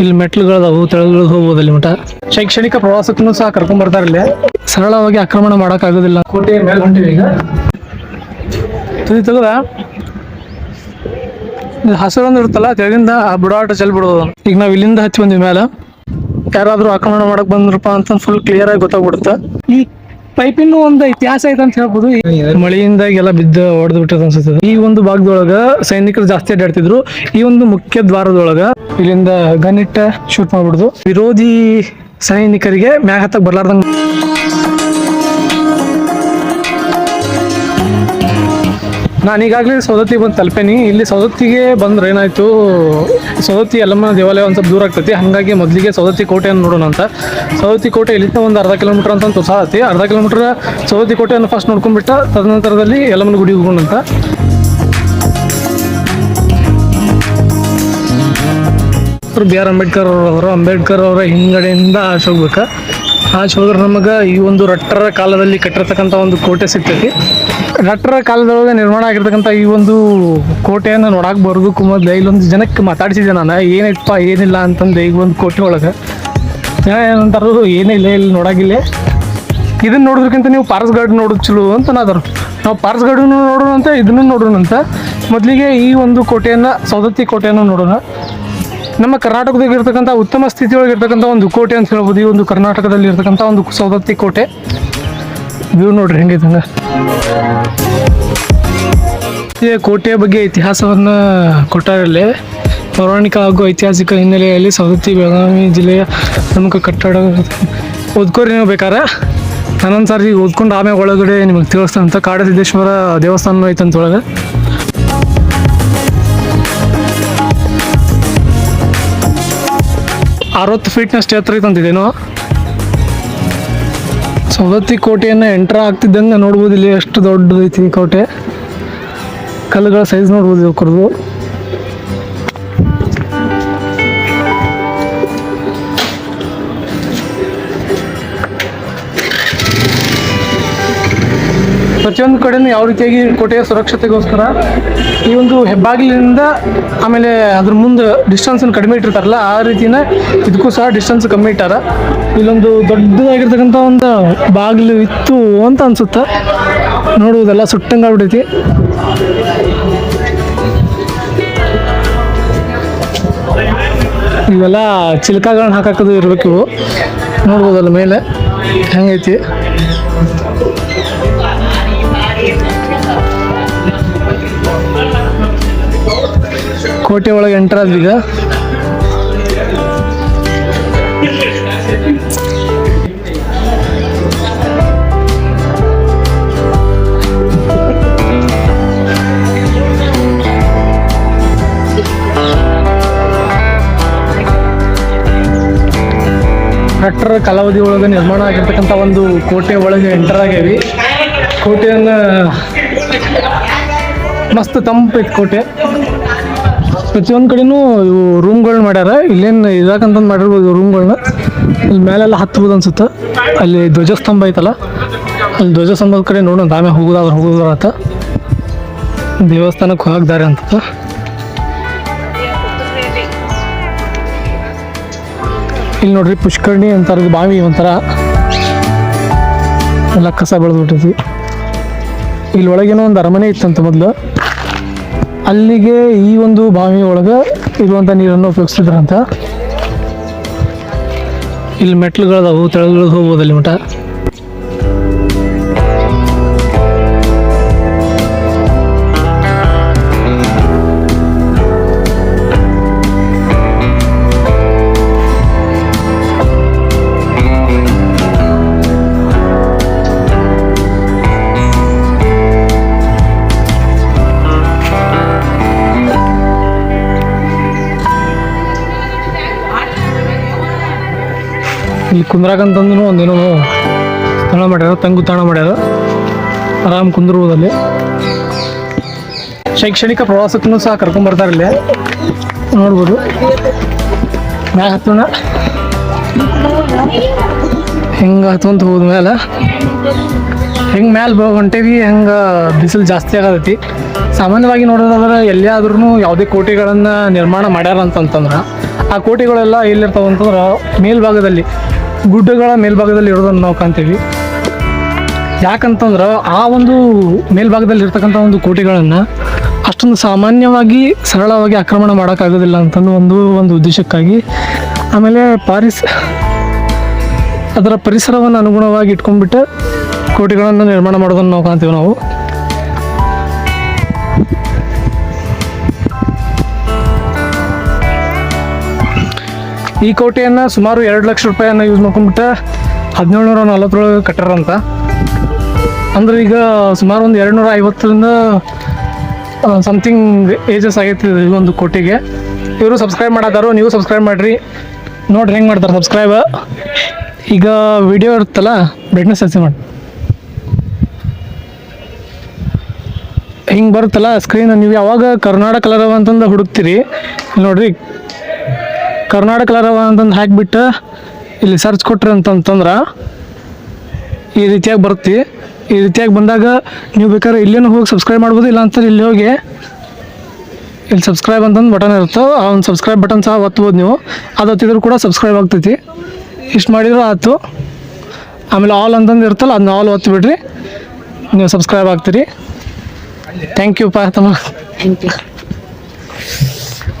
ಇಲ್ಲಿ ಮೆಟ್ಲುಗಳದಾವು ತೆಳಗಳು ಹೋಗ್ಬೋದು ಅಲ್ಲಿ ಮಠ. ಶೈಕ್ಷಣಿಕ ಪ್ರವಾಸಕ್ಕೂ ಸಹ ಕರ್ಕೊಂಡ್ ಬರ್ತಾರೆ ಇಲ್ಲಿ. ಸರಳವಾಗಿ ಆಕ್ರಮಣ ಮಾಡಕ್ ಆಗೋದಿಲ್ಲ ಕೋಟೆ ಮೇಲೆ ಹೊಂಟಿವಿ ಈಗ. ತುದಿ ತೆಗದ? ಹಸಿರು ಅಂದ್ರೆ ಇರುತ್ತಲ್ಲ ತೆಳಗಿಂದ ಆ ಬುಡಾಟ ಚೆಲ್ ಬಿಡೋದು ಈಗ ನಾವ್ ಇಲ್ಲಿಂದ ಹಚ್ಚಿ ಬಂದ್ವಿ ಮೇಲೆ ಯಾರಾದ್ರೂ ಆಕ್ರಮಣ ಮಾಡಕ್ ಬಂದ್ರಪ್ಪ ಅಂತ ಫುಲ್ ಕ್ಲಿಯರ್ ಆಗಿ ಗೊತ್ತಾಗ್ಬಿಡುತ್ತೆ. ಈ ಪೈಪಿನ ಒಂದು ಇತಿಹಾಸ ಐತೆ ಅಂತ ಹೇಳ್ಬೋದು. ಮಳೆಯಿಂದಾಗಿ ಮಳೆಯಿಂದ ಎಲ್ಲ ಬಿದ್ದು ಹೊಡೆದು ಬಿಟ್ಟದ ಅನ್ಸುತ್ತೆ. ಈ ಒಂದು ಭಾಗದೊಳಗ ಸೈನಿಕರು ಜಾಸ್ತಿ ಅಡ್ಡಾಡ್ತಿದ್ರು ಈ ಒಂದು ಮುಖ್ಯ ದ್ವಾರದೊಳಗ ಇಲ್ಲಿಂದ ಗನ್ ಇಟ್ಟ ಶೂಟ್ ಮಾಡ್ಬಿಡುದು. ವಿರೋಧಿ ಸೈನಿಕರಿಗೆ ಮ್ಯಾಗ ಹತ್ತಕ್ ಬರ್ಲಾರ್ದಂಗ ನಾನು ಈಗಾಗಲೇ ಸೌದತ್ತಿ ಬಂದು ತಲುಪೇನಿ. ಇಲ್ಲಿ ಸೌದತ್ತಿಗೆ ಬಂದ್ರೆ ಏನಾಯ್ತು ಸೌದತ್ತಿ ಯಲ್ಲಮ್ಮನ ದೇವಾಲಯ ಒಂದು ಸ್ವಲ್ಪ ದೂರ ಆಗ್ತೈತಿ. ಹಾಗಾಗಿ ಮೊದಲಿಗೆ ಸೌದತ್ತಿ ಕೋಟೆಯನ್ನು ನೋಡೋಣ ಅಂತ. ಸೌದತ್ತಿ ಕೋಟೆ ಇಲ್ಲಿಂದ ಒಂದು ಅರ್ಧ ಕಿಲೋಮೀಟರ್ ಅಂತ ತೋರ್ಸಾತಿ ಅರ್ಧ ಕಿಲೋಮೀಟರ್ ಸೌದತ್ತಿ ಕೋಟೆಯನ್ನು ಫಸ್ಟ್ ನೋಡ್ಕೊಂಡ್ಬಿಟ್ಟ ತದನಂತರದಲ್ಲಿ ಯಲ್ಲಮ್ಮನ ಗುಡಿ ಹೋಗೋಣಂತ ಬಿ ಆರ್ ಅಂಬೇಡ್ಕರ್ ಅವರು, ಅಂಬೇಡ್ಕರ್ ಅವರ ಹಿಂಗಡೆಯಿಂದ ಹೋಗ್ಬೇಕು ಆಚೆ ಹೋದ್ರೆ ನಮಗೆ ಈ ಒಂದು ರಟ್ಟರ ಕಾಲದಲ್ಲಿ ಕಟ್ಟಿರ್ತಕ್ಕಂಥ ಒಂದು ಕೋಟೆ ಸಿಗ್ತೈತಿ. ರಟ್ಟರ ಕಾಲದೊಳಗೆ ನಿರ್ಮಾಣ ಆಗಿರ್ತಕ್ಕಂಥ ಈ ಒಂದು ಕೋಟೆಯನ್ನು ನೋಡಕ್ಕೆ ಬರೋದಕ್ಕೂ ಮೊದಲು ಇಲ್ಲೊಂದು ಜನಕ್ಕೆ ಮಾತಾಡಿಸಿದೆ ನಾನು ಏನೈತಪ್ಪ ಏನಿಲ್ಲ ಅಂತಂದು ಈಗ ಒಂದು ಕೋಟೆ ಒಳಗೆ. ಜನ ಏನಂತಾರು ಏನಿಲ್ಲ ಇಲ್ಲಿ ನೋಡಾಗಿಲ್ಲ ಇದನ್ನ ನೋಡೋದಕ್ಕಿಂತ ನೀವು ಪಾರ್ಸ್ ಗಾರ್ಡ್ ನೋಡೋದು ಚಲೋ ಅಂತ ನಾದರು ನಾವು ಪಾರ್ಸ್ ಗಾರ್ಡನ್ನು ನೋಡೋಣ ಅಂತ ಇದನ್ನು ನೋಡೋಣ ಅಂತ ಮೊದಲಿಗೆ ಈ ಒಂದು ಕೋಟೆಯನ್ನು ಸೌದತ್ತಿ ಕೋಟೆಯನ್ನು ನೋಡೋಣ. ನಮ್ಮ ಕರ್ನಾಟಕದಾಗ ಇರ್ತಕ್ಕಂಥ ಉತ್ತಮ ಸ್ಥಿತಿಯೊಳಗೆ ಇರ್ತಕ್ಕಂಥ ಒಂದು ಕೋಟೆ ಅಂತ ಹೇಳ್ಬೋದು. ಈ ಒಂದು ಕರ್ನಾಟಕದಲ್ಲಿ ಇರ್ತಕ್ಕಂಥ ಒಂದು ಸೌದತ್ತಿ ಕೋಟೆ. ವ್ಯೂ ನೋಡ್ರಿ ಈ ಕೋಟೆಯ ಬಗ್ಗೆ ಇತಿಹಾಸವನ್ನು ಕೊಟ್ಟಾರಲ್ಲಿ ಪೌರಾಣಿಕ ಹಾಗೂ ಐತಿಹಾಸಿಕ ಹಿನ್ನೆಲೆಯಲ್ಲಿ ಸವದತ್ತಿ ಬೆಳಗಾವಿ ಜಿಲ್ಲೆಯ ಪ್ರಮುಖ ಕಟ್ಟಡ ಓದ್ಕೋರಿ ನೀವು ಬೇಕಾರೆ. ನಾನೊಂದು ಸಾರಿ ಓದ್ಕೊಂಡು ಆಮೇಲೆ ಒಳಗಡೆ ನಿಮಗೆ ತಿಳಿಸ್ತಾನೆ ಅಂತ ಕಾಡಸಿದ್ದೇಶ್ವರ ದೇವಸ್ಥಾನ ಐತಂತ ಒಳಗೆ. ಅರವತ್ತು ಫೀಟ್ನಷ್ಟು ಎತ್ತರ ಐತಂತಿದೇನೋ ಸವದತ್ತಿ ಕೋಟೆಯನ್ನು ಎಂಟ್ರ್ ಆಗ್ತಿದ್ದಂಗೆ ನೋಡ್ಬೋದು, ಇಲ್ಲಿ ಎಷ್ಟು ದೊಡ್ಡದೈತಿ ಕೋಟೆ. ಕಲ್ಲುಗಳ ಸೈಜ್ ನೋಡ್ಬೋದು ಇವಕ್ರದ್ದು ಪ್ರತಿಯೊಂದು ಕಡೆನೂ ಯಾವ ರೀತಿಯಾಗಿ ಕೋಟೆಯ ಸುರಕ್ಷತೆಗೋಸ್ಕರ ಈ ಒಂದು ಹೆಬ್ಬಾಗಿಲಿನಿಂದ ಆಮೇಲೆ ಅದ್ರ ಮುಂದೆ ಡಿಸ್ಟೆನ್ಸನ್ನು ಕಡಿಮೆ ಇಟ್ಟಿರ್ತಾರಲ್ಲ, ಆ ರೀತಿನ ಇದಕ್ಕೂ ಸಹ ಡಿಸ್ಟೆನ್ಸ್ ಕಮ್ಮಿ ಇಟ್ಟಾರ. ಇಲ್ಲೊಂದು ದೊಡ್ಡದಾಗಿರ್ತಕ್ಕಂಥ ಒಂದು ಬಾಗಿಲು ಇತ್ತು ಅಂತ ಅನ್ಸುತ್ತೆ. ನೋಡುವುದೆಲ್ಲ ಸುಟ್ಟಂಗಾಗ್ಬಿಟ್ಟೈತಿ ಇವೆಲ್ಲ ಚಿಲ್ಕಾಗಳನ್ನ ಹಾಕಾಕದು ಇರಬೇಕು ಇವು. ನೋಡ್ಬೋದಲ್ಲ ಮೇಲೆ. ಹೆಂಗೈತಿ? ಕೋಟೆ ಒಳಗೆ ಎಂಟರ್ ಈಗ. ಕಟ್ಟರ ಕಾಲಾವಧಿ ಒಳಗೆ ನಿರ್ಮಾಣ ಆಗಿರ್ತಕ್ಕಂಥ ಒಂದು ಕೋಟೆ ಒಳಗೆ ಎಂಟರ್ ಆಗೇವಿ ಕೋಟೆಯನ್ನ ಮಸ್ತ್ ತಂಪೈತಿ ಕೋಟೆ. ಪ್ರತಿಯೊಂದು ಕಡೆನೂ ಇವು ರೂಮ್ಗಳನ್ನ ಮಾಡ್ಯಾರ. ಇಲ್ಲೇನು ಇದಾಕಂತಂದು ಮಾಡಿರ್ಬೋದು ರೂಮ್ಗಳನ್ನ ಇಲ್ಲಿ ಮೇಲೆಲ್ಲ ಹತ್ಬೋದು ಅನ್ಸುತ್ತೆ. ಅಲ್ಲಿ ಧ್ವಜಸ್ತಂಭ ಐತಲ್ಲ. ಅಲ್ಲಿ ಧ್ವಜಸ್ತಂಭದ ಕಡೆ ನೋಡೋಣ. ಆಮೇಲೆ ಹೋಗೋದಾದ್ರೆ ಹೋಗೋದ್ರ ಅಂತ. ದೇವಸ್ಥಾನಕ್ಕೆ ಹೋಗಕ್ಕೆ ಅಂತ. ಇಲ್ಲಿ ನೋಡ್ರಿ ಪುಷ್ಕರ್ಣಿ ಅಂತಾರದು ಬಾವಿ ಒಂಥರ. ಎಲ್ಲ ಕಸ ಬೆಳೆದ್ಬಿಟ್ಟೈತಿ ಇಲ್ಲಿ ಒಳಗೇನೋ ಒಂದು ಅರಮನೆ ಇತ್ತಂತ ಮೊದಲು. ಅಲ್ಲಿಗೆ ಈ ಒಂದು ಬಾವಿ ಒಳಗೆ ಇರುವಂಥ ನೀರನ್ನು ಉಪಯೋಗಿಸ್ತಿದ್ರಂತ. ಇಲ್ಲಿ ಮೆಟ್ಲುಗಳದಾವು ತೆಳಗಳು ಹೋಗ್ಬೋದು ಅಲ್ಲಿ ಮಠ? ಇಲ್ಲಿ ಕುಂದ್ರಾಕಂತಂದು ಒಂದೇನೋ ಸ್ಥಳ ಮಾಡ್ಯಾರ, ತಂಗು ತಾಣ ಮಾಡ್ಯಾರ. ಆರಾಮ್ ಕುಂದ್ರುವುದಲ್ಲಿ ಶೈಕ್ಷಣಿಕ ಪ್ರವಾಸಕ್ಕೂ ಸಹ ಕರ್ಕೊಂಡ್ಬರ್ತಾರೆ ಇಲ್ಲಿ. ನೋಡ್ಬೋದು. ಮ್ಯಾಗ ಹತ್ತೋಣ. ಹೆಂಗೆ ಹತ್ಕೊಂತ ಹೋದ ಮೇಲೆ ಹೆಂಗೆ ಮ್ಯಾಲೆ ಬ ಹೊಂಟೇವಿ ಹೆಂಗೆ ಬಿಸಿಲು ಜಾಸ್ತಿ ಆಗತೈತಿ. ಸಾಮಾನ್ಯವಾಗಿ ನೋಡೋದಾದ್ರೆ ಎಲ್ಲಿಯಾದ್ರೂ ಯಾವುದೇ ಕೋಟೆಗಳನ್ನು ನಿರ್ಮಾಣ ಮಾಡ್ಯಾರ ಅಂತಂತಂದ್ರೆ ಆ ಕೋಟೆಗಳೆಲ್ಲ ಎಲ್ಲಿರ್ತಾವೆ ಅಂತಂದ್ರೆ ಮೇಲ್ಭಾಗದಲ್ಲಿ ಗುಡ್ಡಗಳ ಮೇಲ್ಭಾಗದಲ್ಲಿ ಇರೋದನ್ನು ನಾವು ಕಾಣ್ತೀವಿ. ಯಾಕಂತಂದ್ರೆ ಆ ಒಂದು ಮೇಲ್ಭಾಗದಲ್ಲಿ ಇರ್ತಕ್ಕಂಥ ಒಂದು ಕೋಟೆಗಳನ್ನು ಅಷ್ಟೊಂದು ಸಾಮಾನ್ಯವಾಗಿ ಸರಳವಾಗಿ ಆಕ್ರಮಣ ಮಾಡೋಕ್ಕಾಗೋದಿಲ್ಲ ಅಂತಂದು ಒಂದು ಒಂದು ಉದ್ದೇಶಕ್ಕಾಗಿ. ಆಮೇಲೆ ಪಾರಿಸ್ ಅದರ ಪರಿಸರವನ್ನು ಅನುಗುಣವಾಗಿ ಇಟ್ಕೊಂಡ್ಬಿಟ್ಟು ಕೋಟೆಗಳನ್ನು ನಿರ್ಮಾಣ ಮಾಡೋದನ್ನು ನಾವು ಕಾಣ್ತೀವಿ ನಾವು. ಈ ಕೋಟೆಯನ್ನು ಸುಮಾರು ಎರಡು ಲಕ್ಷ ರೂಪಾಯಿಯನ್ನು ಯೂಸ್ ಮಾಡ್ಕೊಂಡ್ಬಿಟ್ಟು ಹದಿನೇಳು ನೂರ ನಲ್ವತ್ತರೊಳಗೆ ಕಟ್ಟಾರಂತ. ಅಂದ್ರೆ ಈಗ ಸುಮಾರು ಒಂದು ಎರಡು ನೂರ ಐವತ್ತರಿಂದ ಸಮಥಿಂಗ್ ಏಜಸ್ ಆಗೈತಿ ಈ ಒಂದು ಕೋಟೆಗೆ. ಇವರು ಸಬ್ಸ್ಕ್ರೈಬ್ ಮಾಡಾದಾರು, ನೀವು ಸಬ್ಸ್ಕ್ರೈಬ್ ಮಾಡಿರಿ. ನೋಡ್ರಿ ಹೆಂಗೆ ಮಾಡ್ತಾರೆ ಸಬ್ಸ್ಕ್ರೈಬ್ ಈಗ ವಿಡಿಯೋ ಇರುತ್ತಲ್ಲ ಬ್ರೈಟ್ನೆಸ್ ಜಾಸ್ತಿ ಮಾಡಿ. ಹಿಂಗೆ ಬರುತ್ತಲ್ಲ ಸ್ಕ್ರೀನ್ ನೀವು ಯಾವಾಗ ಕರ್ನಾಟಕ ಕಲರವ ಅಂತಂದು ಹುಡುಕ್ತೀರಿ. ನೋಡ್ರಿ ಕರ್ನಾಟಕ ಲರವ ಅಂತಂದು ಹಾಕಿಬಿಟ್ಟು ಇಲ್ಲಿ ಸರ್ಚ್ ಕೊಟ್ರಿ ಅಂತಂತಂದ್ರೆ ಈ ರೀತಿಯಾಗಿ ಬರುತ್ತೆ. ಈ ರೀತಿಯಾಗಿ ಬಂದಾಗ ನೀವು ಬೇಕಾದ್ರೆ ಇಲ್ಲೇನು ಹೋಗಿ ಸಬ್ಸ್ಕ್ರೈಬ್ ಮಾಡ್ಬೋದು ಇಲ್ಲ ಅಂತಂದ್ರೆ ಇಲ್ಲಿ ಹೋಗಿ ಇಲ್ಲಿ ಸಬ್ಸ್ಕ್ರೈಬ್ ಅಂತಂದು ಬಟನ್ ಇರುತ್ತೆ, ಆ ಒಂದು ಸಬ್ಸ್ಕ್ರೈಬ್ ಬಟನ್ ಸಹ ಒತ್ಬೋದು ನೀವು. ಅದು ಒತ್ತಿದ್ರು ಕೂಡ ಸಬ್ಸ್ಕ್ರೈಬ್ ಆಗ್ತೈತಿ. ಇಷ್ಟು ಮಾಡಿದ್ರು ಆಯ್ತು. ಆಮೇಲೆ ಆಲ್ ಅಂತಂದು ಇರುತ್ತಲ್ಲ, ಅದನ್ನ ಆಲ್ ಒತ್ತಿಬಿಡ್ರಿ ನೀವು ಸಬ್ಸ್ಕ್ರೈಬ್ ಆಗ್ತೀರಿ. ಥ್ಯಾಂಕ್ ಯು ಪಾ ತಮ್ಮ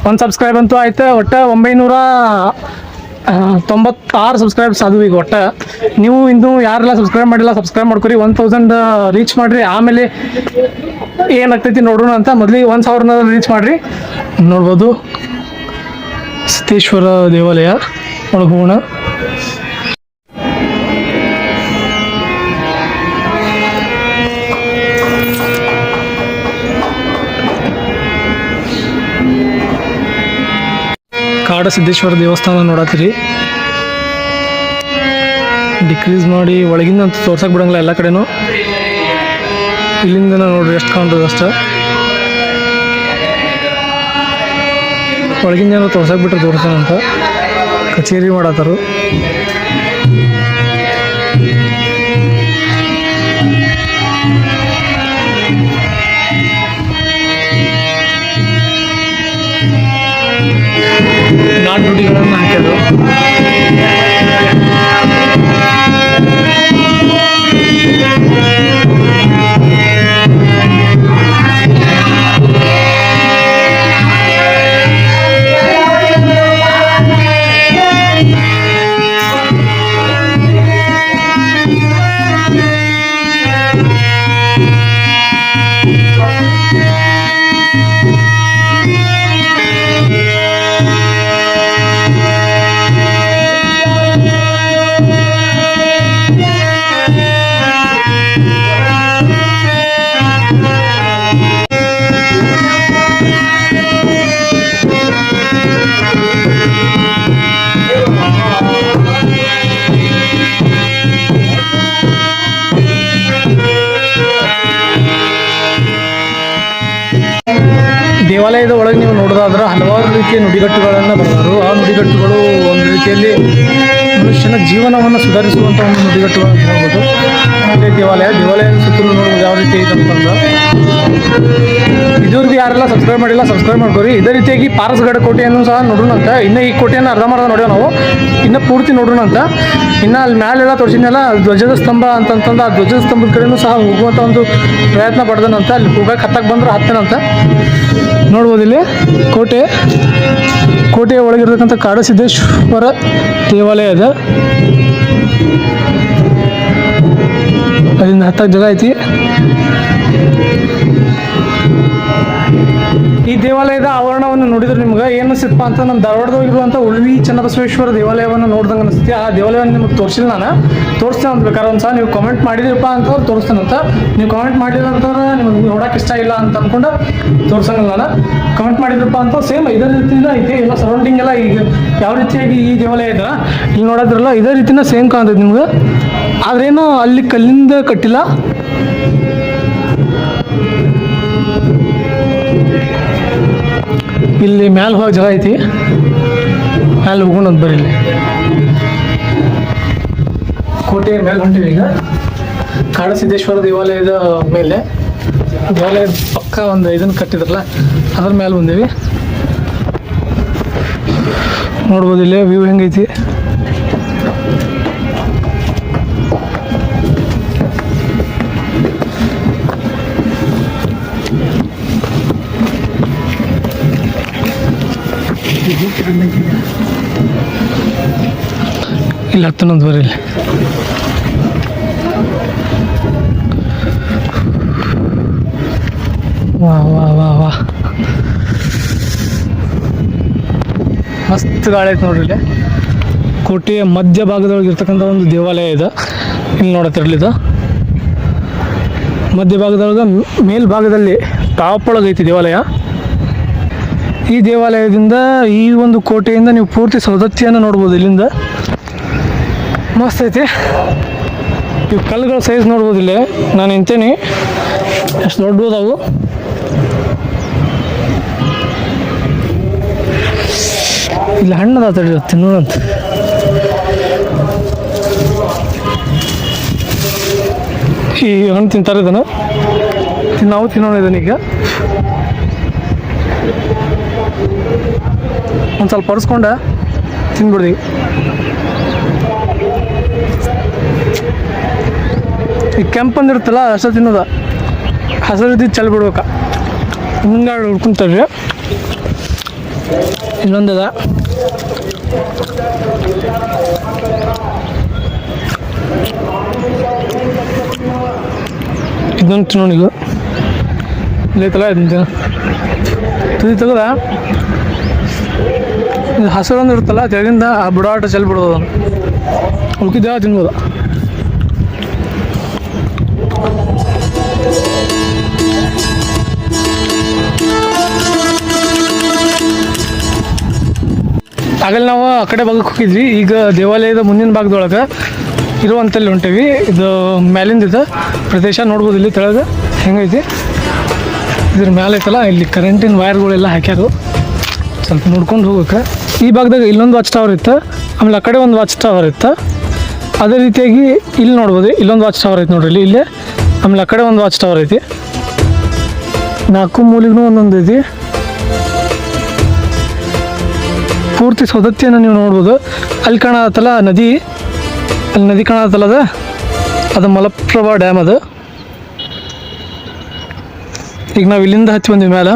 ಒಂದು ಸಬ್ಸ್ಕ್ರೈಬ್ ಅಂತೂ ಆಯ್ತು, ಒಟ್ಟು ಒಂಬೈನೂರ ತೊಂಬತ್ತಾರು ಸಬ್ಸ್ಕ್ರೈಬ್ಸ್ ಅದು ಈಗ ಒಟ್ಟು. ನೀವು ಇಂದು ಯಾರೆಲ್ಲ ಸಬ್ಸ್ಕ್ರೈಬ್ ಮಾಡಿಲ್ಲ ಸಬ್ಸ್ಕ್ರೈಬ್ ಮಾಡ್ಕೊರಿ ಒನ್ ತೌಸಂಡ್ ರೀಚ್ ಮಾಡಿರಿ. ಆಮೇಲೆ ಏನಾಗ್ತೈತಿ ನೋಡೋಣ ಅಂತ ಮೊದಲಿಗೆ ಒಂದು ಸಾವಿರನ ರೀಚ್ ಮಾಡಿರಿ. ನೋಡ್ಬೋದು. ಸಿದ್ದೇಶ್ವರ ದೇವಾಲಯ ಒಳಗೆ ಹೋಗೋಣ ಕಾಡ ಸಿದ್ದೇಶ್ವರ ದೇವಸ್ಥಾನ ನೋಡತ್ತೀರಿ. ಡಿಕ್ರೀಸ್ ಮಾಡಿ ಒಳಗಿಂದ ಅಂತ ತೋರ್ಸಕ್ ಬಿಡಂಗಿಲ್ಲ ಎಲ್ಲ ಕಡೆನೂ. ಇಲ್ಲಿಂದ ನೋಡ್ರಿ ಎಷ್ಟು ಕಾಣ್ತದೆ ಅಷ್ಟ. ಒಳಗಿಂದ ಏನೋ ತೋರ್ಸಕ್ ಬಿಟ್ರೆ ತೋರ್ಸೋಣಂತ ಕಚೇರಿ ಮಾಡತ್ತಾರು. ನಾಡ್ನುಡಿಗಳನ್ನು ಹಾಕ್ಯಾರು ದೇವಾಲಯದ ಒಳಗೆ ನೀವು ನೋಡೋದಾದ್ರೆ ಹಲವಾರು ರೀತಿಯ ನುಡಿಗಟ್ಟುಗಳನ್ನು ಬರೆದರು. ಆ ನುಡಿಗಟ್ಟುಗಳು ಒಂದು ರೀತಿಯಲ್ಲಿ ಮನುಷ್ಯನ ಜೀವನವನ್ನು ಸುಧಾರಿಸುವಂಥ ಒಂದು ನುಡಿಗಟ್ಟುಗಳು ಅಂತ ಹೇಳ್ಬೋದು. ಅದೇ ದೇವಾಲಯ. ದೇವಾಲಯದ ಸುತ್ತಲೂ ನೋಡೋದು ಯಾವ ರೀತಿ ಇದೆ ಅಂತಂದ್ರೆ ಇದುವರೆಗೂ ಯಾರೆಲ್ಲ ಸಬ್ಸ್ಕ್ರೈಬ್ ಮಾಡಿಲ್ಲ ಸಬ್ಸ್ಕ್ರೈಬ್ ಮಾಡ್ಕೋರಿ. ಇದೇ ರೀತಿಯಾಗಿ ಪಾರಸ್ಗಡ ಕೋಟೆಯನ್ನು ಸಹ ನೋಡೋಣ ಅಂತ ಇನ್ನು ಈ ಕೋಟೆಯನ್ನು ಅರ್ಧ ಮಾಡ್ದ ನೋಡೋ ನಾವು. ಇನ್ನು ಪೂರ್ತಿ ನೋಡೋಣ ಅಂತ ಇನ್ನು ಅಲ್ಲಿ ಮ್ಯಾಲೆಲ್ಲ ತೋರಿಸಿದ್ನೆಲ್ಲ ಧ್ವಜದ ಸ್ತಂಭ ಅಂತಂತಂದು, ಆ ಧ್ವಜದ ಸ್ತಂಭದ ಕಡೆಯೂ ಸಹ ಹೋಗುವಂಥ ಒಂದು ಪ್ರಯತ್ನ ಪಡ್ದನಂತ. ಅಲ್ಲಿ ಹೋಗಕ್ಕೆ ಹತ್ತಕ್ಕೆ ಬಂದ್ರೆ ಹತ್ತನಂತ. ನೋಡ್ಬೋದು ಇಲ್ಲಿ ಕೋಟೆ. ಕೋಟೆಯ ಒಳಗಿರ್ತಕ್ಕಂಥ ಕಾಡಸಿದ್ದೇಶ್ವರ ದೇವಾಲಯ ಇದೆ. ಅಲ್ಲಿಂದ ಹತ್ತಕ್ಕೆ ಜಾಗ ಐತಿ. ಈ ದೇವಾಲಯದ ಆವರಣವನ್ನು ನೋಡಿದ್ರೆ ನಿಮ್ಗೆ ಏನು ಅನಿಸುತ್ತಪ್ಪ ಅಂತ ನಮ್ಮ ಧಾರವಾಡದಲ್ಲಿರುವಂಥ ಉಳ್ವಿ ಚನ್ನಬಸವೇಶ್ವರ ದೇವಾಲಯವನ್ನು ನೋಡ್ದಂಗೆ ಅನಿಸುತ್ತೆ. ಆ ದೇವಾಲಯವನ್ನು ನಿಮ್ಗೆ ತೋರಿಸಿಲ್ಲ ನಾನು. ತೋರಿಸ್ತೇನೆ ಅಂತ ಬೇಕಾದ್ರೆ ಒಂದು ಸಲ ನೀವು ಕಾಮೆಂಟ್ ಮಾಡಿದಿರಪ್ಪ ಅಂತ ತೋರಿಸ್ತೇನಂತ ನೀವು ಕಾಮೆಂಟ್ ಮಾಡಿಲ್ಲ ಅಂತಂದ್ರೆ ನಿಮ್ಗೆ ನೋಡಕ್ಕೆ ಇಷ್ಟ ಇಲ್ಲ ಅಂತ ಅನ್ಕೊಂಡು ತೋರ್ಸಂಗಿಲ್ಲ ನಾನು. ಕಮೆಂಟ್ ಮಾಡಿದ್ರಪ್ಪ ಅಂತ ಸೇಮ್ ಇದೇ ರೀತಿಯಿಂದ ಐತೆ ಎಲ್ಲ ಸರೌಂಡಿಂಗ್ ಎಲ್ಲ ಈಗ ಯಾವ ರೀತಿಯಾಗಿ ಈ ದೇವಾಲಯ ಇದೆ. ಇಲ್ಲಿ ನೋಡೋದ್ರಲ್ಲ ಇದೇ ರೀತಿನ ಸೇಮ್ ಕಾಣ್ತದೆ ನಿಮ್ಗೆ. ಆದ್ರೇನು ಅಲ್ಲಿ ಕಲ್ಲಿಂದ ಕಟ್ಟಿಲ್ಲ. ಇಲ್ಲಿ ಮ್ಯಾಲೆ ಹೋಗಿ ಜಾಗ ಐತಿ. ಮ್ಯಾಲೆ ಹೋಗೋಣ ಅಂತ ಬರ್ರಿ ಇಲ್ಲಿ. ಕೋಟೆ ಮೇಲೆ ಹೊಂಟಿವಿ ಈಗ. ಕಾಡಸಿದ್ದೇಶ್ವರ ದೇವಾಲಯದ ಮೇಲೆ. ದೇವಾಲಯದ ಪಕ್ಕ ಒಂದು ಇದನ್ನು ಕಟ್ಟಿದ್ರಲ್ಲ, ಅದ್ರ ಮೇಲೆ ಬಂದೀವಿ. ನೋಡ್ಬೋದು ಇಲ್ಲಿ ವ್ಯೂ ಹೆಂಗೈತಿ. ಇಲ್ಲ, ಹತ್ತನೊಂದು ಬರೀ ವಾ ವಾ ವಾ ವಾ. ಮಸ್ತ್ ಗಾಳಿ ಐತೆ ನೋಡ್ರಿ ಇಲ್ಲಿ. ಕೋಟೆಯ ಮಧ್ಯ ಭಾಗದೊಳಗೆ ಇರ್ತಕ್ಕಂಥ ಒಂದು ದೇವಾಲಯ ಇದೆ. ಇಲ್ಲಿ ನೋಡತ್ತಿರಲಿ ಇದು ಮಧ್ಯ ಭಾಗದೊಳಗೆ ಮೇಲ್ಭಾಗದಲ್ಲಿ ಟಾಪೊಳಗೆ ಐತಿ ದೇವಾಲಯ. ಈ ದೇವಾಲಯದಿಂದ ಈ ಒಂದು ಕೋಟೆಯಿಂದ ನೀವು ಪೂರ್ತಿ ಸೌದತ್ತಿಯನ್ನು ನೋಡ್ಬೋದು ಇಲ್ಲಿಂದ. ಮಸ್ತ್ ಐತಿ. ಇವು ಕಲ್ಲುಗಳ ಸೈಜ್ ನೋಡ್ಬೋದು ಇಲ್ಲಿ. ನಾನು ನಿಂತೀನಿ. ಎಷ್ಟು ದೊಡ್ಡದಾವು ಇಲ್ಲಿ ಹಣ್ಣದ ತಡಿ ತಿನ್ನೋಣಂತ ಈ ಹಣ್ಣು ತಿಂತಾರೆ ಇದನ್ನು. ನಾವು ತಿನ್ನೋಣ ಈಗ. ಒಂದು ಸ್ವಲ್ಪ ಪರಿಸ್ಕೊಂಡ ತಿನ್ಬಿಡ್ದಿ ಈ ಕೆಂಪಂದಿರುತ್ತಲ್ಲ ಅಷ್ಟ ತಿನ್ನೋದ. ಹಸಿರು ಇದ್ದಿದ್ದು ಚಲ್ ಬಿಡ್ಬೇಕ. ಹಿಂಗಾಡು ಹುಡ್ಕೊಂತಾರ್ರಿ ಇನ್ನೊಂದದ. ಇದೊಂದು ಇದು. ಇಲ್ಲೈತಲ್ಲ ಇದನ್ನ. ತುದಿ ತೆಗದ? ಇದು ಹಸಿರು ಅಂದ್ರೆ ಇರುತ್ತಲ್ಲ ತೆಳಗಿಂದ ಆ ಬುಡಾಟ ಚೆಲ್ ಬಿಡೋದು ಉಳ್ಕಿದ್ದ ತಿನ್ಬೋದು? ಆಗಲ್ಲಿ ನಾವು ಆ ಕಡೆ ಭಾಗಕ್ಕೆ ಹೋಗಿದ್ವಿ. ಈಗ ದೇವಾಲಯದ ಮುಂದಿನ ಭಾಗದೊಳಗೆ ಇರುವಂತಲ್ಲಿ ಹೊಂಟೇವಿ. ಇದು ಮೇಲಿಂದ ಇದು ಪ್ರದೇಶ ನೋಡ್ಬೋದು ಇಲ್ಲಿ ತೆಳಗೆ. ಹೆಂಗೈತಿ? ಇದ್ರ ಮೇಲೆ ಐತಲ್ಲ, ಇಲ್ಲಿ ಕರೆಂಟಿನ ವೈರ್ಗಳೆಲ್ಲ ಹಾಕ್ಯಾರು. ಸ್ವಲ್ಪ ನೋಡ್ಕೊಂಡು ಹೋಗಕ್ಕೆ ಈ ಭಾಗದಾಗ ಇಲ್ಲೊಂದು ವಾಚ್ ಟವರ್ ಇತ್ತು, ಆಮೇಲೆ ಆ ಕಡೆ ಒಂದು ವಾಚ್ ಟವರ್ ಇತ್ತು. ಅದೇ ರೀತಿಯಾಗಿ ಇಲ್ಲಿ ನೋಡ್ಬೋದು, ಇಲ್ಲೊಂದು ವಾಚ್ ಟವರ್ ಐತೆ ನೋಡ್ರಿ ಇಲ್ಲಿ, ಇಲ್ಲೇ. ಆಮೇಲೆ ಆ ಕಡೆ ಒಂದು ವಾಚ್ ಟವರ್ ಐತಿ. ನಾಲ್ಕು ಮೂಲಿಗೂ ಒಂದೊಂದು ಐತಿ. ಪೂರ್ತಿ ಸೌದತ್ತಿಯನ್ನು ನೀವು ನೋಡ್ಬೋದು. ಅಲ್ಲಿ ಕಾಣತ್ತಲ್ಲ ನದಿ, ಅಲ್ಲಿ ನದಿ ಕಾಣತ್ತಲ್ಲ ಅದು? ಅದು ಮಲಪ್ರಭಾ ಡ್ಯಾಮ್ ಅದು. ಈಗ ನಾವು ಇಲ್ಲಿಂದ ಹತ್ತಿ ಬಂದ್ವಿ ಮೇಲೆ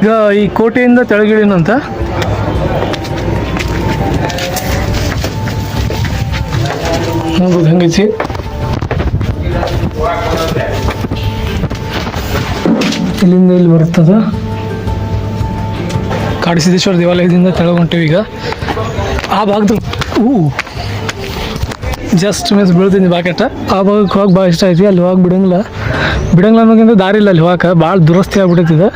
ಈಗ ಈ ಕೋಟೆಯಿಂದ ತೆಳಗಿಳಿನಂತ ನೋಡ್ಬೋದು ಹೆಂಗೈತಿ ಇಲ್ಲಿಂದ ಇಲ್ಲಿ ಬರ್ತದ. ಕಾಡಿಸಿದ್ದೇಶ್ವರ ದೇವಾಲಯದಿಂದ ತೆಳಗೆ ಹೊಂಟೀವಿ ಈಗ. ಆ ಭಾಗದಲ್ಲಿ ಹೂ ಜಸ್ಟ್ ಮಿಸ್ ಬೀಳ್ತೀನಿ ಬಾಕೆಟ ಆ ಭಾಗಕ್ಕೆ ಹೋಗಿ ಭಾಳ ಇಷ್ಟ ಐತಿ, ಅಲ್ಲಿ ಹೋಗಿ ಬಿಡಂಗಿಲ್ಲ. ಬಿಡಂಗಿಲ್ಲ ಅನ್ನೋಕ್ಕಿಂತ ದಾರಿ ಇಲ್ಲ ಅಲ್ಲಿ ಹೋಗಕ್ಕೆ ಭಾಳ ದುರಸ್ತಿ ಆಗ್ಬಿಟ್ಟೈತಿದೆ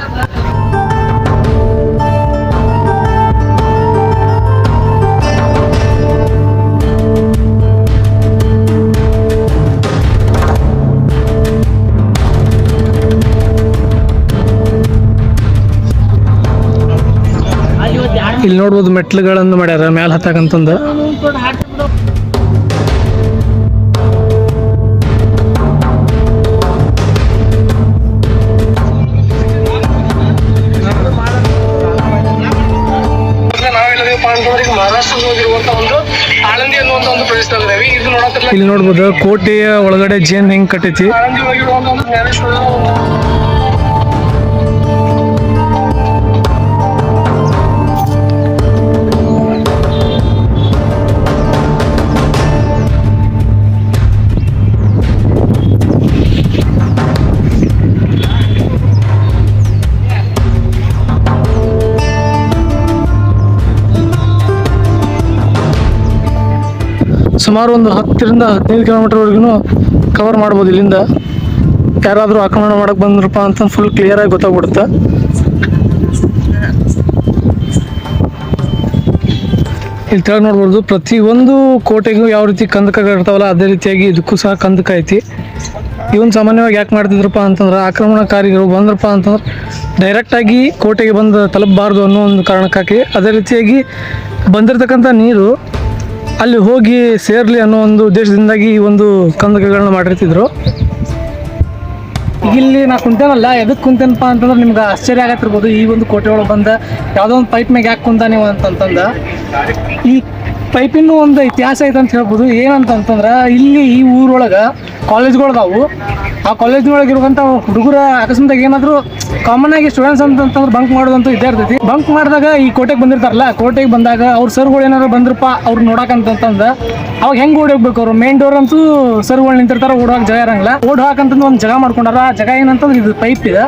ಇಲ್ಲಿ ನೋಡ್ಬೋದು ಮೆಟ್ಲುಗಳನ್ನು ಮಾಡ್ಯಾರ ಮ್ಯಾಲ ಹತ್ತಕ್ಕಂತಂದು ಇಲ್ಲಿ ನೋಡ್ಬೋದು ಕೋಟೆಯ ಒಳಗಡೆ ಜೇನ್ ಹೆಂಗ್ ಕಟ್ಟೈತಿ. ಸುಮಾರು ಒಂದು ಹತ್ತರಿಂದ ಹದಿನೈದು ಕಿಲೋಮೀಟರ್ವರೆಗೂ ಕವರ್ ಮಾಡ್ಬೋದು ಇಲ್ಲಿಂದ. ಯಾರಾದರೂ ಆಕ್ರಮಣ ಮಾಡಕ್ಕೆ ಬಂದ್ರಪ್ಪ ಅಂತ ಫುಲ್ ಕ್ಲಿಯರಾಗಿ ಗೊತ್ತಾಗ್ಬಿಡುತ್ತೆ. ಇಲ್ಲಿ ತೆಳಗೆ ನೋಡ್ಬೋದು ಪ್ರತಿಯೊಂದು ಕೋಟೆಗೂ ಯಾವ ರೀತಿ ಕಂದಕಗಳಿರ್ತಾವಲ್ಲ ಅದೇ ರೀತಿಯಾಗಿ ಇದಕ್ಕೂ ಸಹ ಕಂದಕ ಐತಿ. ಇವನ್ ಸಾಮಾನ್ಯವಾಗಿ ಯಾಕೆ ಮಾಡ್ತಿದ್ರಪ್ಪ ಅಂತಂದ್ರೆ ಆಕ್ರಮಣಕಾರಿಗಳು ಬಂದ್ರಪ್ಪ ಅಂತಂದ್ರೆ ಡೈರೆಕ್ಟಾಗಿ ಕೋಟೆಗೆ ಬಂದು ತಲುಪಬಾರ್ದು ಅನ್ನೋ ಒಂದು ಕಾರಣಕ್ಕಾಗಿ ಅದೇ ರೀತಿಯಾಗಿ ಬಂದಿರತಕ್ಕಂಥ ನೀರು ಅಲ್ಲಿ ಹೋಗಿ ಸೇರಲಿ ಅನ್ನೋ ಒಂದು ಉದ್ದೇಶದಿಂದಾಗಿ ಈ ಒಂದು ಕಂದಕಗಳನ್ನ ಮಾಡಿರ್ತಿದ್ರು. ಇಲ್ಲಿ ನಾ ಕುಂತೇನಲ್ಲ ಎದಕ್ಕೆ ಕುಂತೇನಪ್ಪ ಅಂತಂದ್ರೆ ನಿಮ್ಗೆ ಆಶ್ಚರ್ಯ ಆಗತ್ತಿರ್ಬೋದು. ಈ ಒಂದು ಕೋಟೆ ಒಳಗೆ ಬಂದ ಯಾವುದೋ ಒಂದು ಪೈಪ್ ಮ್ಯಾಗ ಯಾಕೆ ಕುಂತ ನೀವು ಅಂತಂತಂದ. ಈ ಪೈಪಿನ ಒಂದು ಇತಿಹಾಸ ಐತೆ ಅಂತ ಹೇಳ್ಬೋದು. ಏನಂತಂತಂದ್ರೆ ಇಲ್ಲಿ ಈ ಊರೊಳಗೆ ಕಾಲೇಜ್ಗಳದಾವು ಆ ಕಾಲೇಜ್ನೊಳಗೆ ಇರುವಂಥ ಹುಡುಗರ ಅಕಸ್ಮಾತ್ ಏನಾದರೂ ಕಾಮನ್ ಆಗಿ ಸ್ಟೂಡೆಂಟ್ಸ್ ಅಂತಂತಂದ್ರೆ ಬಂಕ್ ಮಾಡೋದಂತೂ ಇದ್ದೇ ಇರ್ತೈತಿ. ಬಂಕ್ ಮಾಡಿದಾಗ ಈ ಕೋಟೆಗೆ ಬಂದಿರ್ತಾರಲ್ಲ, ಕೋಟೆಗೆ ಬಂದಾಗ ಅವ್ರ ಸರ್ಗಳು ಏನಾದ್ರು ಬಂದ್ರಪ್ಪ, ಅವ್ರು ನೋಡಕಂತಂತಂದ ಅವಾಗ ಹೆಂಗೆ ಓಡಿ ಹೋಗ್ಬೇಕು ಅವ್ರು? ಮೇನ್ ಡೋರ್ ಅಂತೂ ಸರ್ಗಳು ನಿಂತಿರ್ತಾರೆ ಓಡೋಕೆ ಜಾಗ ಇರಂಗಿಲ್ಲ. ಓಡ್ ಹಾಕಂತಂದು ಒಂದು ಜಾಗ ಮಾಡ್ಕೊಂಡಾರ. ಆ ಜಾಗ ಏನಂತಂದ್ರೆ ಇದು ಪೈಪ್ ಇದೆ.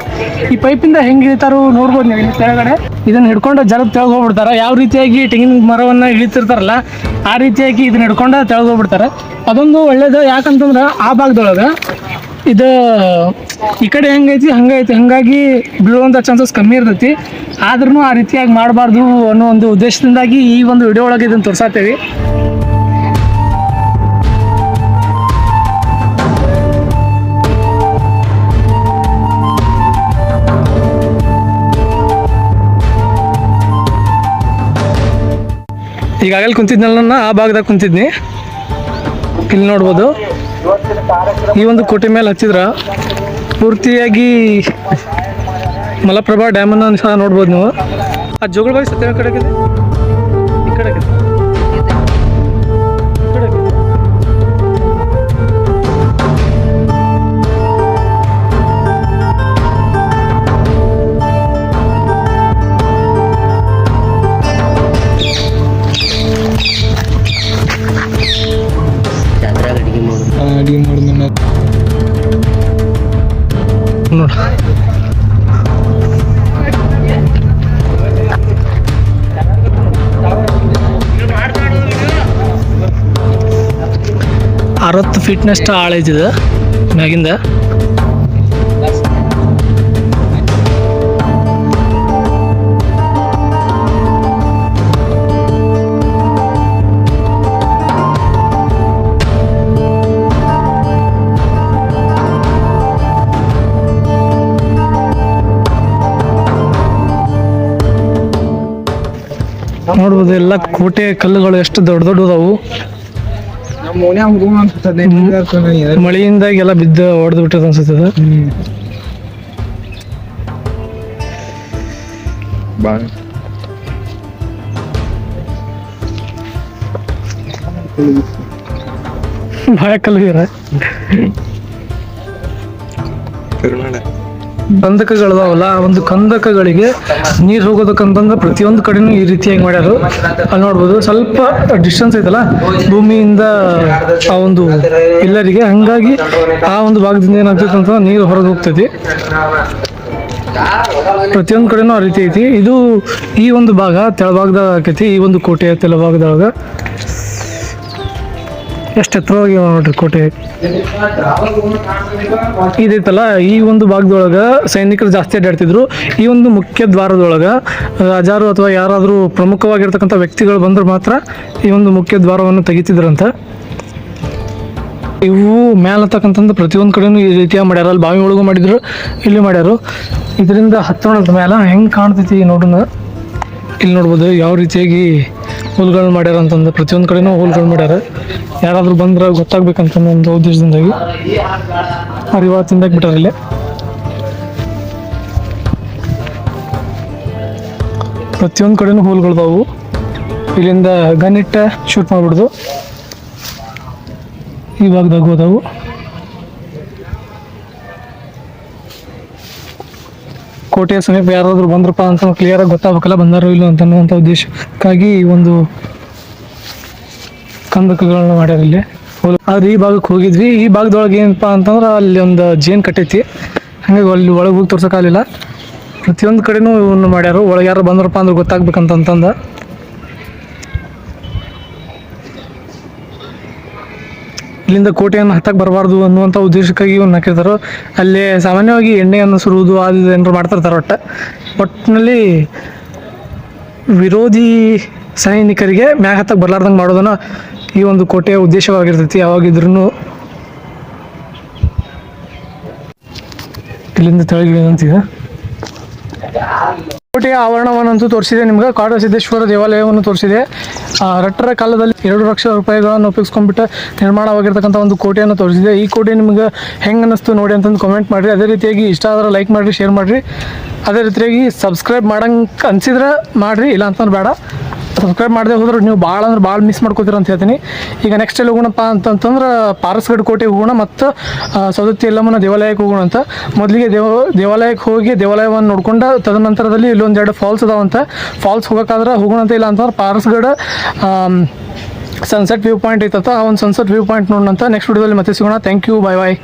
ಈ ಪೈಪಿಂದ ಹೆಂಗೆ ಇಳಿತಾರೋ ನೋಡ್ಬೋದು ನೀವು ಇಲ್ಲಿ ಕೆಳಗಡೆ. ಇದನ್ನು ಹಿಡ್ಕೊಂಡು ಜಲದ ತೆಳಗೆ ಯಾವ ರೀತಿಯಾಗಿ ತೆಂಗಿನ ಮರವನ್ನು ಇಳಿತಿರ್ತಾರಲ್ಲ ಆ ರೀತಿಯಾಗಿ ಇದನ್ನ ಹಿಡ್ಕೊಂಡು ತೆಳಗೋಗ್ಬಿಡ್ತಾರೆ. ಅದೊಂದು ಒಳ್ಳೇದು. ಯಾಕಂತಂದ್ರೆ ಆ ಭಾಗದೊಳಗೆ ಇದು ಈ ಕಡೆ ಹೆಂಗೈತಿ, ಹಂಗೈತಿ, ಹಂಗಾಗಿ ಬೀಳುವಂಥ ಚಾನ್ಸಸ್ ಕಮ್ಮಿ ಇರ್ತೈತಿ. ಆದ್ರೂ ಆ ರೀತಿಯಾಗಿ ಮಾಡಬಾರ್ದು ಅನ್ನೋ ಒಂದು ಉದ್ದೇಶದಿಂದಾಗಿ ಈ ಒಂದು ವಿಡಿಯೋ ಒಳಗೆ ಇದನ್ನು ತೋರ್ಸಾತೇವಿ. ಈಗಾಗಲೇ ಕುಂತಿದ್ನಲ್ಲ ನಾನು ಆ ಭಾಗದಾಗ ಕುಂತಿದ್ನಿ. ಇಲ್ಲಿ ನೋಡ್ಬೋದು. ಈ ಒಂದು ಕೋಟೆ ಮೇಲೆ ಹಚ್ಚಿದ್ರ. ಪೂರ್ತಿಯಾಗಿ ಮಲಪ್ರಭಾ ಡ್ಯಾಮನ್ನು ಸಹ ನೋಡ್ಬೋದು ನೀವು. ಆ ಜೋಗಳ ಬಾಯಿ ಸತ್ಯ ಕಡೆ ಈ ಕಡೆ ಅರವತ್ತು ಹಾಳೈತಿದ ಮ್ಯಾಗಿಂದ? ನೋಡ್ಬೋದು ಎಲ್ಲ ಕೋಟೆ ಕಲ್ಲುಗಳು ಎಷ್ಟು ದೊಡ್ಡ ದೊಡ್ಡದವು ನಮ್ಮ ಓಣ್ಯಾಗ ಹುಡುಗ ಅಂತ ಹದಿನೈದು ಮಂದಿ ಇರ್ತಾನೆ ಏನ್ ಮಳೆಯಿಂದಾಗಿ ಎಲ್ಲ ಬಿದ್ದು ಹೊಡೆದು ಬಿಟ್ಟದ ಅನ್ಸುತ್ತದೆ ಹ್ಮ್. ಬಾಳ ಭಯ ಕಲ್ಲು ಇರ ಕರುನಾಡ ಕಂದಕಗಳದಾವಲ್ಲ ಆ ಒಂದು ಕಂದಕಗಳಿಗೆ ನೀರು ಹೋಗೋದಕ್ಕಂತಂದ್ರೆ ಪ್ರತಿಯೊಂದು ಕಡೆನೂ ಈ ರೀತಿಯಾಗಿ ಮಾಡ್ಯಾರು. ಅಲ್ಲಿ ನೋಡ್ಬೋದು ಸ್ವಲ್ಪ ಡಿಸ್ಟೆನ್ಸ್ ಐತಲ್ಲ, ಭೂಮಿಯಿಂದ ಆ ಒಂದು ಎಲ್ಲರಿಗೆ, ಹಂಗಾಗಿ ಆ ಒಂದು ಭಾಗದಿಂದ ಏನಾಗ್ತೈತೆ ಅಂತ ನೀರು ಹೊರಗೆ ಹೋಗ್ತೈತಿ. ಪ್ರತಿಯೊಂದು ಕಡೆನೂ ಆ ರೀತಿ ಐತಿ. ಇದು ಈ ಒಂದು ಭಾಗ ತೆಳಭಾಗದಾಗ ಆಕೈತಿ, ಈ ಒಂದು ಕೋಟೆಯ ತೆಳಭಾಗದೊಳಗ. ಎಷ್ಟು ಎತ್ತರವಾಗಿ ಅವ ನೋಡ್ರಿ ಕೋಟೆ. ಇದೈತಲ್ಲ ಈ ಒಂದು ಭಾಗದೊಳಗೆ ಸೈನಿಕರು ಜಾಸ್ತಿ ಅಡ್ಡಾಡ್ತಿದ್ರು. ಈ ಒಂದು ಮುಖ್ಯ ದ್ವಾರದೊಳಗೆ ರಾಜಾರು ಅಥವಾ ಯಾರಾದರೂ ಪ್ರಮುಖವಾಗಿರ್ತಕ್ಕಂಥ ವ್ಯಕ್ತಿಗಳು ಬಂದ್ರೆ ಮಾತ್ರ ಈ ಒಂದು ಮುಖ್ಯ ದ್ವಾರವನ್ನು ತೆಗಿತಿದ್ರಂತ. ಇವು ಮೇಲತಕ್ಕಂಥದ್ದು ಪ್ರತಿಯೊಂದು ಕಡೆನೂ ಈ ರೀತಿಯ ಮಾಡ್ಯಾರ. ಅಲ್ಲಿ ಬಾವಿ ಒಳಗೂ ಮಾಡಿದ್ರು, ಇಲ್ಲಿ ಮಾಡ್ಯಾರು. ಇದರಿಂದ ಹತ್ತೋಣದ ಮೇಲೆ ಹೆಂಗೆ ಕಾಣ್ತೈತಿ ನೋಡೋಣ ಇಲ್ಲಿ ನೋಡ್ಬೋದು, ಯಾವ ರೀತಿಯಾಗಿ ಹುಲ್ಗಳು ಮಾಡ್ಯಾರ ಅಂತಂದು ಪ್ರತಿಯೊಂದು ಕಡೆನೂ ಹುಲ್ಗಳು ಮಾಡ್ಯಾರ. ಯಾರಾದರೂ ಬಂದ್ರೆ ಗೊತ್ತಾಗ್ಬೇಕಂತ ಒಂದು ಉದ್ದೇಶದಿಂದಾಗಿ ಅವ್ರು ಇವಾಗ ತಿಂದಾಗ ಬಿಟ್ಟಾರ ಇಲ್ಲಿ. ಪ್ರತಿಯೊಂದು ಕಡೆನೂ ಹುಲ್ಗಳದಾವು ಇಲ್ಲಿಂದ ಗನ್ ಇಟ್ಟ ಶೂಟ್ ಮಾಡ್ಬಿಡುದು ಈ ಭಾಗದಾಗ ಹೋದವು. ಕೋಟೆಯ ಸಮೀಪ ಯಾರಾದರೂ ಬಂದ್ರಪ್ಪ ಅಂತ ಕ್ಲಿಯರ್ ಆಗಿ ಗೊತ್ತಾಗಬೇಕಲ್ಲ, ಬಂದಾರೋ ಇಲ್ಲ ಅಂತ ಅನ್ನುವಂಥ ಉದ್ದೇಶಕ್ಕಾಗಿ ಈ ಒಂದು ಕಂದಕಗಳನ್ನ ಮಾಡ್ಯಾರ ಇಲ್ಲಿ. ಆದ್ರೆ ಈ ಭಾಗಕ್ಕೆ ಹೋಗಿದ್ವಿ. ಈ ಭಾಗದೊಳಗೆ ಏನಪ್ಪ ಅಂತಂದ್ರೆ ಅಲ್ಲಿ ಒಂದು ಜೇನ್ ಕಟ್ಟೈತಿ. ಹಾಗಾಗಿ ಅಲ್ಲಿ ಒಳಗೆ ಹೋಗಿ ತೋರ್ಸೋಕ್ಕಾಗಲಿಲ್ಲ. ಪ್ರತಿಯೊಂದು ಕಡೆನೂ ಇವನ್ನ ಮಾಡ್ಯಾರು. ಒಳಗೆ ಯಾರು ಬಂದ್ರಪ್ಪ ಅಂದ್ರೆ ಗೊತ್ತಾಗ್ಬೇಕಂತಂತಂದ ಇಲ್ಲಿಂದ ಕೋಟೆಯನ್ನು ಹತ್ತಕ್ಕೆ ಬರಬಾರ್ದು ಅನ್ನುವಂಥ ಉದ್ದೇಶಕ್ಕಾಗಿ ಇವನ್ನ ಹಾಕಿರ್ತಾರೆ, ಅಲ್ಲಿ ಸಾಮಾನ್ಯವಾಗಿ ಎಣ್ಣೆಯನ್ನು ಸುರುವುದು ಅದು ಏನಾರು ಮಾಡ್ತಿರ್ತಾರೆ ಒಟ್ಟು. ಒಟ್ಟಿನಲ್ಲಿ ವಿರೋಧಿ ಸೈನಿಕರಿಗೆ ಮ್ಯಾಗ ಹತ್ತಕ್ಕೆ ಬರಲಾರ್ದಂಗೆ ಮಾಡೋದನ್ನು ಈ ಒಂದು ಕೋಟೆಯ ಉದ್ದೇಶವಾಗಿರ್ತೈತಿ ಯಾವಾಗಿದ್ರೂ ಇಲ್ಲಿಂದ ತೆಳಗಿಳಿದಂತಿದೆ. ಕೋಟೆಯ ಆವರಣವನ್ನಂತೂ ತೋರಿಸಿದೆ. ನಿಮ್ಗೆ ಕಾಡಸಿದ್ದೇಶ್ವರ ದೇವಾಲಯವನ್ನು ತೋರಿಸಿದೆ. ರಟ್ಟರ ಕಾಲದಲ್ಲಿ ಎರಡು ಲಕ್ಷ ರೂಪಾಯಿಗಳನ್ನು ಉಪಯೋಗಿಸ್ಕೊಂಡ್ಬಿಟ್ಟು ನಿರ್ಮಾಣವಾಗಿರ್ತಕ್ಕಂಥ ಒಂದು ಕೋಟೆಯನ್ನು ತೋರಿಸಿದೆ. ಈ ಕೋಟೆ ನಿಮ್ಗೆ ಹೆಂಗೆ ಅನ್ನಿಸ್ತು ನೋಡಿ ಅಂತಂದು ಕಮೆಂಟ್ ಮಾಡಿರಿ. ಅದೇ ರೀತಿಯಾಗಿ ಇಷ್ಟ ಆದ್ರೆ ಲೈಕ್ ಮಾಡಿರಿ ಶೇರ್ ಮಾಡಿರಿ. ಅದೇ ರೀತಿಯಾಗಿ ಸಬ್ಸ್ಕ್ರೈಬ್ ಮಾಡಂಗೆ ಅನ್ಸಿದ್ರೆ ಮಾಡಿರಿ ಇಲ್ಲ ಅಂತಂದ್ರೆ ಬೇಡ. ಸಬ್ಸ್ಕ್ರೈಬ್ ಮಾಡದೆ ಹೋದ್ರೆ ನೀವು ಭಾಳ ಅಂದ್ರೆ ಭಾಳ ಮಿಸ್ ಮಾಡ್ಕೋತೀರ ಅಂತ ಹೇಳ್ತೀನಿ. ಈಗ ನೆಕ್ಸ್ಟ್ ಎಲ್ಲಿ ಹೋಗೋಣಪ್ಪ ಅಂತಂತಂದ್ರೆ ಪಾರಸ್ಗಡ್ ಕೋಟೆಗೆ ಹೋಗೋಣ ಮತ್ತು ಸೌದತ್ತಿ ಎಲ್ಲಮ್ಮನ ದೇವಾಲಯಕ್ಕೆ ಹೋಗೋಣ ಅಂತ. ಮೊದಲಿಗೆ ದೇವ ದೇವಾಲಯಕ್ಕೆ ಹೋಗಿ ದೇವಾಲಯವನ್ನು ನೋಡ್ಕೊಂಡು ತದನಂತರದಲ್ಲಿ ಇಲ್ಲೊಂದು ಎರಡು ಫಾಲ್ಸ್ ಅದಾವಂತ ಫಾಲ್ಸ್ ಹೋಗೋಕ್ಕಾದ್ರೆ ಹೋಗೋಣ ಅಂತ ಇಲ್ಲ ಅಂತಂದ್ರೆ ಪಾರಸ್ಗಡ್ ಸನ್ಸೆಟ್ ವ್ಯೂ ಪಾಯಿಂಟ್ ಐತತ್ತ ಆ ಒಂದು ಸನ್ಸೆಟ್ ವ್ಯೂ ಪಾಯಿಂಟ್ ನೋಡೋಣ ಅಂತ. ನೆಕ್ಸ್ಟ್ ವಿಡಿಯೋದಲ್ಲಿ ಮತ್ತೆ ಸಿಗೋಣ. Thank you bye bye